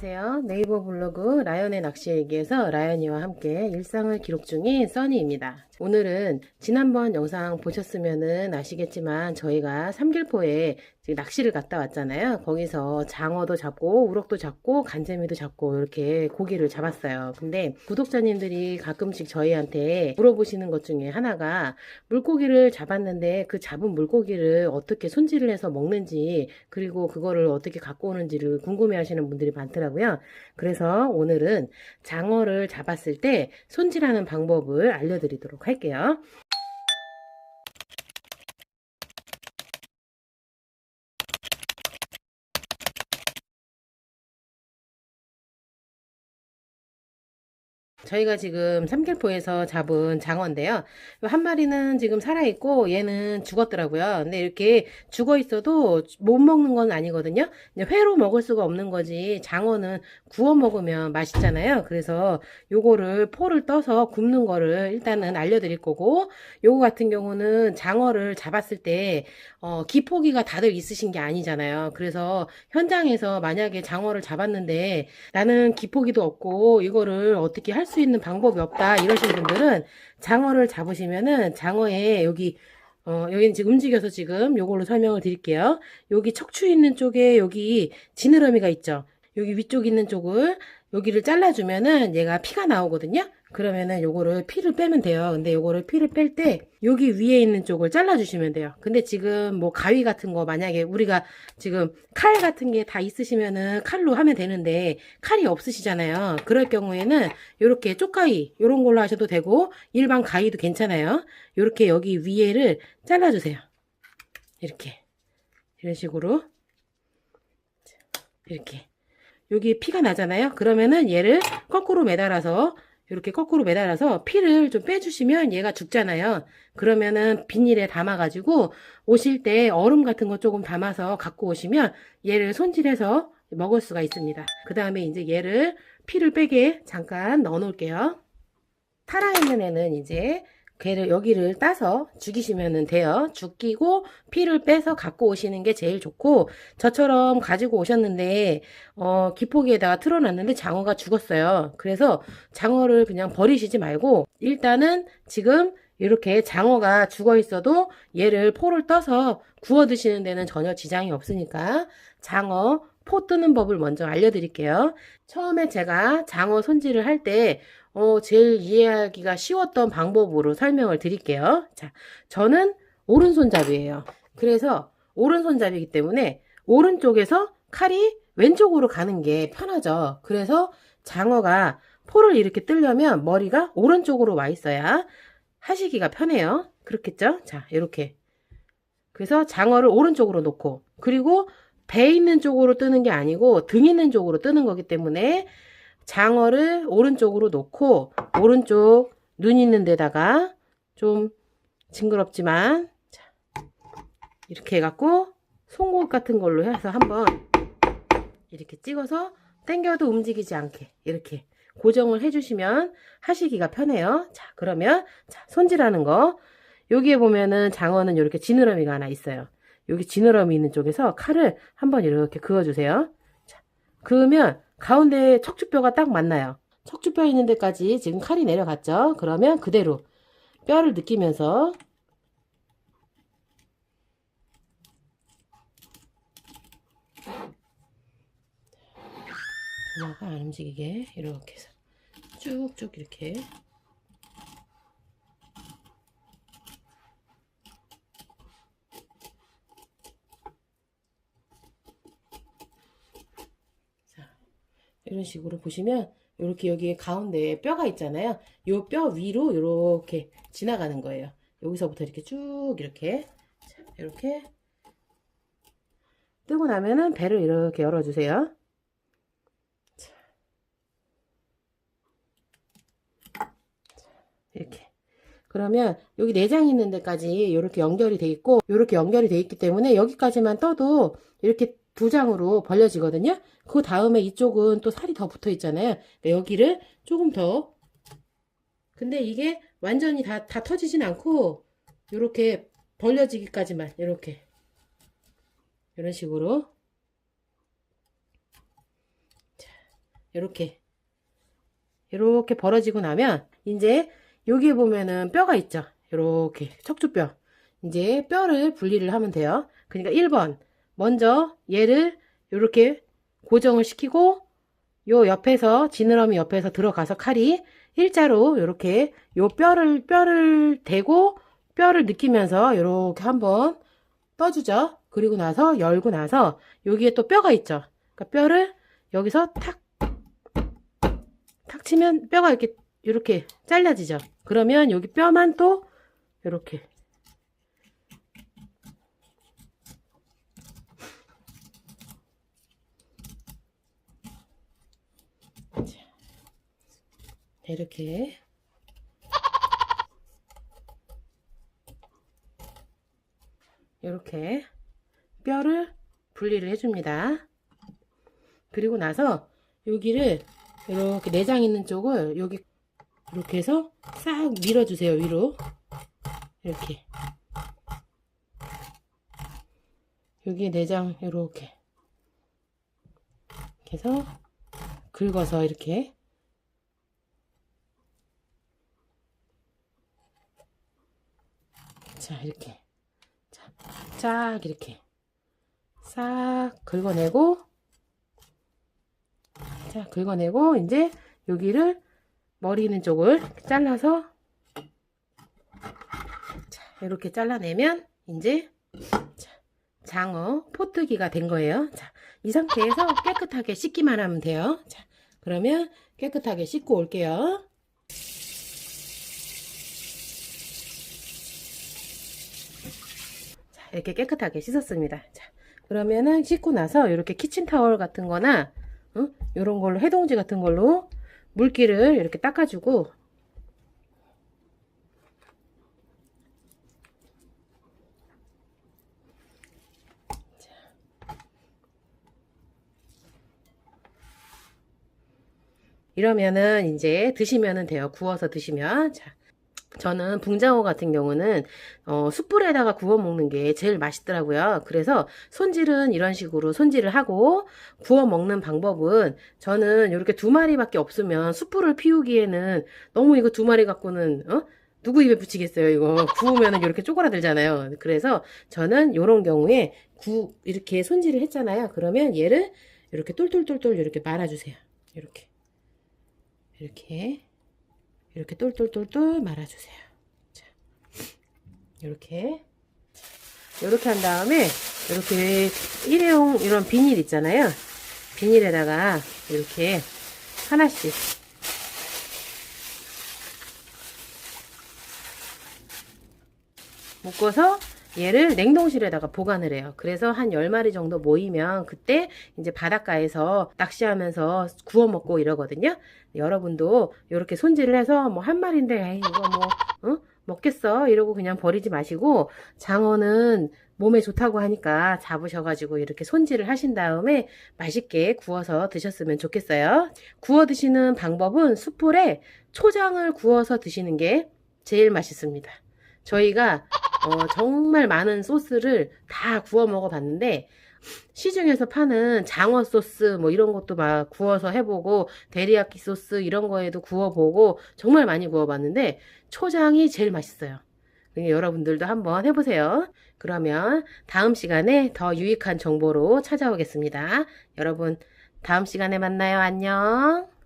안녕하세요. 네이버 블로그 라연의 낚시 얘기에서 라연이와 함께 일상을 기록 중인 써니입니다. 오늘은 지난번 영상 보셨으면은 아시겠지만 저희가 삼길포에 낚시를 갔다 왔잖아요. 거기서 장어도 잡고 우럭도 잡고 간재미도 잡고 이렇게 고기를 잡았어요. 근데 구독자님들이 가끔씩 저희한테 물어보시는 것 중에 하나가 물고기를 잡았는데 그 잡은 물고기를 어떻게 손질을 해서 먹는지 그리고 그거를 어떻게 갖고 오는지를 궁금해 하시는 분들이 많더라고요. 그래서 오늘은 장어를 잡았을 때 손질하는 방법을 알려드리도록 할게요. 저희가 지금 삼길포에서 잡은 장어인데요. 한 마리는 지금 살아있고 얘는 죽었더라고요. 근데 이렇게 죽어 있어도 못 먹는 건 아니거든요. 회로 먹을 수가 없는 거지. 장어는 구워 먹으면 맛있잖아요. 그래서 요거를 포를 떠서 굽는 거를 일단은 알려드릴 거고 요거 같은 경우는 장어를 잡았을 때 어, 기포기가 다들 있으신 게 아니잖아요. 그래서 현장에서 만약에 장어를 잡았는데 나는 기포기도 없고 이거를 어떻게 할수 있는 방법이 없다 이러신 분들은 장어를 잡으시면은 장어에 여기 어, 여기는 지금 움직여서 지금 요걸로 설명을 드릴게요. 여기 척추 있는 쪽에 여기 지느러미가 있죠. 여기 위쪽 있는 쪽을 여기를 잘라주면은 얘가 피가 나오거든요. 그러면은 요거를 피를 빼면 돼요. 근데 요거를 피를 뺄 때 여기 위에 있는 쪽을 잘라주시면 돼요. 근데 지금 뭐 가위 같은 거 만약에 우리가 지금 칼 같은 게 다 있으시면은 칼로 하면 되는데 칼이 없으시잖아요. 그럴 경우에는 요렇게 쪽가위 요런 걸로 하셔도 되고 일반 가위도 괜찮아요. 요렇게 여기 위에를 잘라주세요. 이렇게 이런 식으로 이렇게 여기 피가 나잖아요. 그러면은 얘를 거꾸로 매달아서 이렇게 거꾸로 매달아서 피를 좀 빼주시면 얘가 죽잖아요. 그러면은 비닐에 담아가지고 오실 때 얼음 같은 거 조금 담아서 갖고 오시면 얘를 손질해서 먹을 수가 있습니다. 그 다음에 이제 얘를 피를 빼게 잠깐 넣어 놓을게요. 살아있는 애는 이제 걔를 여기를 따서 죽이시면 돼요. 죽이고 피를 빼서 갖고 오시는 게 제일 좋고 저처럼 가지고 오셨는데 어, 기포기에다가 틀어놨는데 장어가 죽었어요. 그래서 장어를 그냥 버리시지 말고 일단은 지금 이렇게 장어가 죽어 있어도 얘를 포를 떠서 구워 드시는 데는 전혀 지장이 없으니까 장어 포 뜨는 법을 먼저 알려드릴게요. 처음에 제가 장어 손질을 할때 어, 제일 이해하기가 쉬웠던 방법으로 설명을 드릴게요. 자, 저는 오른손잡이에요. 그래서 오른손잡이기 때문에 오른쪽에서 칼이 왼쪽으로 가는 게 편하죠. 그래서 장어가 포를 이렇게 뜨려면 머리가 오른쪽으로 와 있어야 하시기가 편해요. 그렇겠죠? 자, 이렇게. 그래서 장어를 오른쪽으로 놓고, 그리고 배 있는 쪽으로 뜨는 게 아니고 등 있는 쪽으로 뜨는 거기 때문에 장어를 오른쪽으로 놓고 오른쪽 눈 있는 데다가 좀 징그럽지만 자, 이렇게 해갖고 송곳 같은 걸로 해서 한번 이렇게 찍어서 당겨도 움직이지 않게 이렇게 고정을 해주시면 하시기가 편해요. 자 그러면 자, 손질하는 거 여기에 보면은 장어는 이렇게 지느러미가 하나 있어요. 여기 지느러미 있는 쪽에서 칼을 한번 이렇게 그어주세요. 자, 그으면 가운데 척추뼈가 딱 맞나요? 척추뼈 있는 데까지 지금 칼이 내려갔죠? 그러면 그대로 뼈를 느끼면서 도마가 안 움직이게 이렇게 해서 쭉쭉 이렇게 이런 식으로 보시면 이렇게 여기 가운데에 뼈가 있잖아요. 이 뼈 위로 이렇게 지나가는 거예요. 여기서부터 이렇게 쭉 이렇게 자, 이렇게 뜨고 나면은 배를 이렇게 열어주세요. 자. 이렇게 그러면 여기 내장 있는 데까지 이렇게 연결이 돼 있고 이렇게 연결이 돼 있기 때문에 여기까지만 떠도 이렇게 두 장으로 벌려지거든요. 그 다음에 이쪽은 또 살이 더 붙어 있잖아요. 여기를 조금 더 근데 이게 완전히 다, 다 터지진 않고 이렇게 벌려지기까지만 이렇게 이런 식으로 자, 이렇게 이렇게 벌어지고 나면 이제 여기에 보면은 뼈가 있죠. 이렇게 척추뼈. 이제 뼈를 분리를 하면 돼요. 그러니까 1번 먼저 얘를 이렇게 고정을 시키고 요 옆에서 지느러미 옆에서 들어가서 칼이 일자로 이렇게 요 뼈를 뼈를 대고 뼈를 느끼면서 이렇게 한번 떠주죠. 그리고 나서 열고 나서 여기에 또 뼈가 있죠. 그러니까 뼈를 여기서 탁, 탁 치면 뼈가 이렇게, 이렇게 잘라지죠. 그러면 여기 뼈만 또 이렇게. 이렇게. 이렇게 뼈를 분리를 해줍니다. 그리고 나서 여기를 이렇게 내장 있는 쪽을 여기 이렇게 해서 싹 밀어주세요 위로 이렇게 여기 내장 이렇게 이렇게 해서 긁어서 이렇게 자 이렇게. 자, 쫙 이렇게. 싹 긁어내고 자 긁어내고 이제 여기를 머리 있는 쪽을 잘라서 자 이렇게 잘라내면 이제 자, 장어 포뜨기가 된 거예요. 자 이 상태에서 깨끗하게 씻기만 하면 돼요. 자 그러면 깨끗하게 씻고 올게요 이렇게 깨끗하게 씻었습니다. 자, 그러면은 씻고 나서 이렇게 키친타월 같은 거나, 응? 이런 걸로, 해동지 같은 걸로 물기를 이렇게 닦아주고, 이러면은 이제 드시면은 돼요. 구워서 드시면. 자, 저는 붕장어 같은 경우는 어, 숯불에다가 구워 먹는 게 제일 맛있더라고요. 그래서 손질은 이런 식으로 손질을 하고 구워 먹는 방법은 저는 이렇게 두 마리밖에 없으면 숯불을 피우기에는 너무 이거 두 마리 갖고는 어? 누구 입에 붙이겠어요, 이거. 구우면은 이렇게 쪼그라들잖아요. 그래서 저는 이런 경우에 구, 이렇게 손질을 했잖아요. 그러면 얘를 이렇게 똘똘똘똘 이렇게 말아주세요. 이렇게. 이렇게. 이렇게 똘똘똘똘 말아주세요. 자, 이렇게. 이렇게 한 다음에, 이렇게 일회용 이런 비닐 있잖아요. 비닐에다가 이렇게 하나씩 묶어서 얘를 냉동실에다가 보관을 해요. 그래서 한 10마리 정도 모이면 그때 이제 바닷가에서 낚시하면서 구워 먹고 이러거든요. 여러분도 이렇게 손질을 해서 뭐 한 마리인데 에이, 이거 뭐 어? 먹겠어 이러고 그냥 버리지 마시고 장어는 몸에 좋다고 하니까 잡으셔가지고 이렇게 손질을 하신 다음에 맛있게 구워서 드셨으면 좋겠어요. 구워 드시는 방법은 숯불에 초장을 구워서 드시는 게 제일 맛있습니다. 저희가 어, 정말 많은 소스를 다 구워 먹어봤는데 시중에서 파는 장어 소스 뭐 이런 것도 막 구워서 해보고 데리야끼 소스 이런 거에도 구워보고 정말 많이 구워봤는데 초장이 제일 맛있어요. 그러니까 여러분들도 한번 해보세요. 그러면 다음 시간에 더 유익한 정보로 찾아오겠습니다. 여러분 다음 시간에 만나요. 안녕.